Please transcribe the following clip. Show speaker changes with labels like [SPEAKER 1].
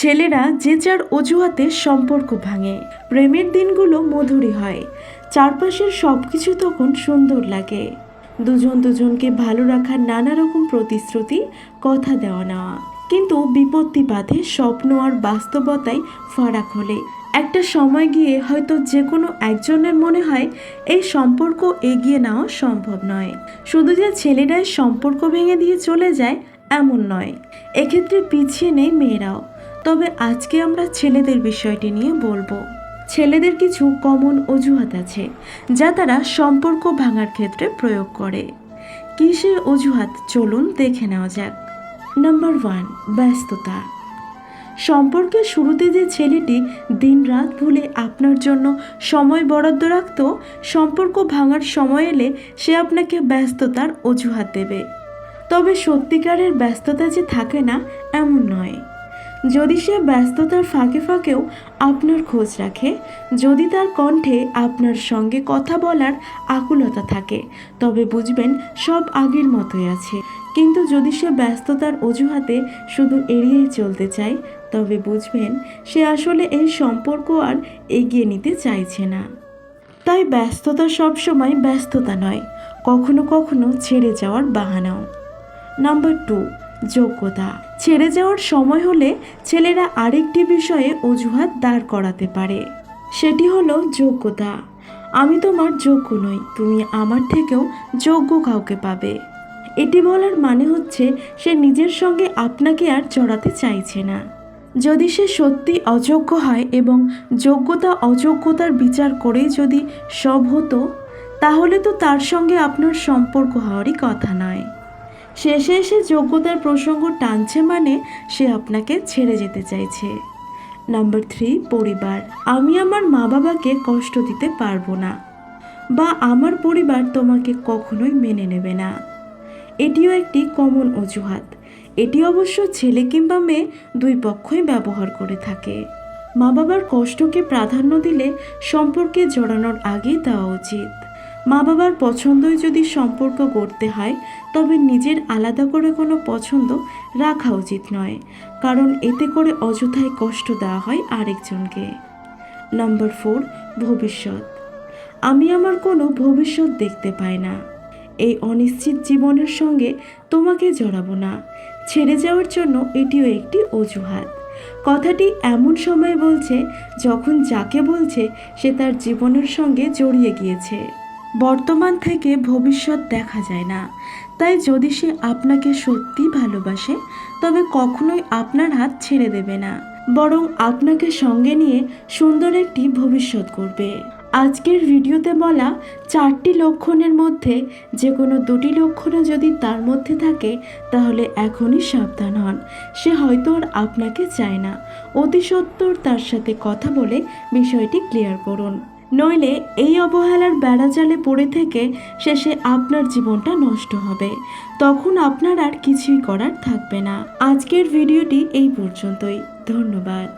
[SPEAKER 1] ছেলেরা যে যার অজুহাতে সম্পর্ক ভাঙে। প্রেমের দিনগুলো মধুরী হয়। চারপাশের সব কিছু তখন সুন্দর লাগে। দুজন দুজনকে ভালো রাখার নানা রকম প্রতিশ্রুতি, কথা দেওয়া নেওয়া। কিন্তু বিপত্তি বাধে স্বপ্ন আর বাস্তবতায় ফারাক হলে। একটা সময় গিয়ে হয়তো যে কোনো একজনের মনে হয়, এই সম্পর্ক এগিয়ে নেওয়া সম্ভব নয়। শুধু যে ছেলেরাই সম্পর্ক ভেঙে দিয়ে চলে যায়, এমন নয়। এক্ষেত্রে পিছিয়ে নেই মেয়েরাও। তবে আজকে আমরা ছেলেদের বিষয়টি নিয়ে বলব। ছেলেদের কিছু কমন অজুহাত আছে, যা তারা সম্পর্ক ভাঙার ক্ষেত্রে প্রয়োগ করে। কী সেই অজুহাত? চলুন দেখে নেওয়া যাক। নাম্বার ওয়ান ব্যস্ততা। সম্পর্কের শুরুতে যে ছেলেটি দিনরাত ভুলে আপনার জন্য সময় বরাদ্দ রাখত, সম্পর্ক ভাঙার সময় এলে সে আপনাকে ব্যস্ততার অজুহাত দেবে। তবে সত্যিকারের ব্যস্ততা যে থাকে না, এমন নয়। যদি সে ব্যস্ততার ফাঁকে ফাঁকেও আপনার খোঁজ রাখে, যদি তার কণ্ঠে আপনার সঙ্গে কথা বলার আকুলতা থাকে, তবে বুঝবেন সব আগের মতোই আছে। কিন্তু যদি সে ব্যস্ততার অজুহাতে শুধু এড়িয়েই চলতে চায়, তবে বুঝবেন সে আসলে এই সম্পর্ক আর এগিয়ে নিতে চাইছে না। তাই ব্যস্ততা সবসময় ব্যস্ততা নয়, কখনো কখনো ছেড়ে যাওয়ার বাহানাও। নাম্বার টু যোগ্যতা। ছেড়ে যাওয়ার সময় হলে ছেলেরা আরেকটি বিষয়ে অজুহাত দাঁড় করাতে পারে। সেটি হলো যোগ্যতা। আমি তোমার যোগ্য নই, তুমি আমার থেকেও যোগ্য কাউকে পাবে। এটি বলার মানে হচ্ছে সে নিজের সঙ্গে আপনাকে আর জড়াতে চাইছে না। যদি সে সত্যি অযোগ্য হয় এবং যোগ্যতা অযোগ্যতার বিচার করেই যদি সব হতো, তাহলে তো তার সঙ্গে আপনার সম্পর্ক হওয়ারই কথা নয়। শেষে এসে যোগ্যতার প্রসঙ্গ টানছে মানে সে আপনাকে ছেড়ে যেতে চাইছে। নাম্বার থ্রি পরিবার। আমি আমার মা বাবাকে কষ্ট দিতে পারব না বা আমার পরিবার তোমাকে কখনোই মেনে নেবে না। এটিও একটি কমন অজুহাত। এটি অবশ্য ছেলে কিংবা মেয়ে দুই পক্ষই ব্যবহার করে থাকে। মা বাবার কষ্টকে প্রাধান্য দিলে সম্পর্কে জড়ানোর আগেই দেওয়া উচিত। মা বাবার পছন্দই যদি সম্পর্ক গড়তে হয়, তবে নিজের আলাদা করে কোনো পছন্দ রাখা উচিত নয়, কারণ এতে করে অযথায় কষ্ট দেওয়া হয় আরেকজনকে। নম্বর ফোর, ভবিষ্যৎ। আমি আমার কোনো ভবিষ্যৎ দেখতে পাই না। এই অনিশ্চিত জীবনের সঙ্গে তোমাকে জড়াবো না। ছেড়ে যাওয়ার জন্য এটিও একটি অজুহাত। কথাটি এমন সময় বলছে, যখন যাকে বলছে, সে তার জীবনের সঙ্গে জড়িয়ে গিয়েছে। বর্তমান থেকে ভবিষ্যৎ দেখা যায় না। তাই যদি সে আপনাকে সত্যি ভালোবাসে, তবে কখনোই আপনার হাত ছেড়ে দেবে না। বরং আপনাকে সঙ্গে নিয়ে সুন্দর একটি ভবিষ্যৎ করবে আজকের ভিডিওতে বলা চারটি লক্ষণের মধ্যে যে কোনো দুটি লক্ষণও যদি তার মধ্যে থাকে, তাহলে এখনই সাবধান হন। সে হয়তো আর আপনাকে চায় না। অতি সত্বর তার সাথে কথা বলে বিষয়টি ক্লিয়ার করুন। নইলে এই অবহেলার বেড়াজালে পড়ে থেকে শেষে আপনার জীবনটা নষ্ট হবে। তখন আপনার আর কিছুই করার থাকবে না। আজকের ভিডিওটি এই পর্যন্তই। ধন্যবাদ।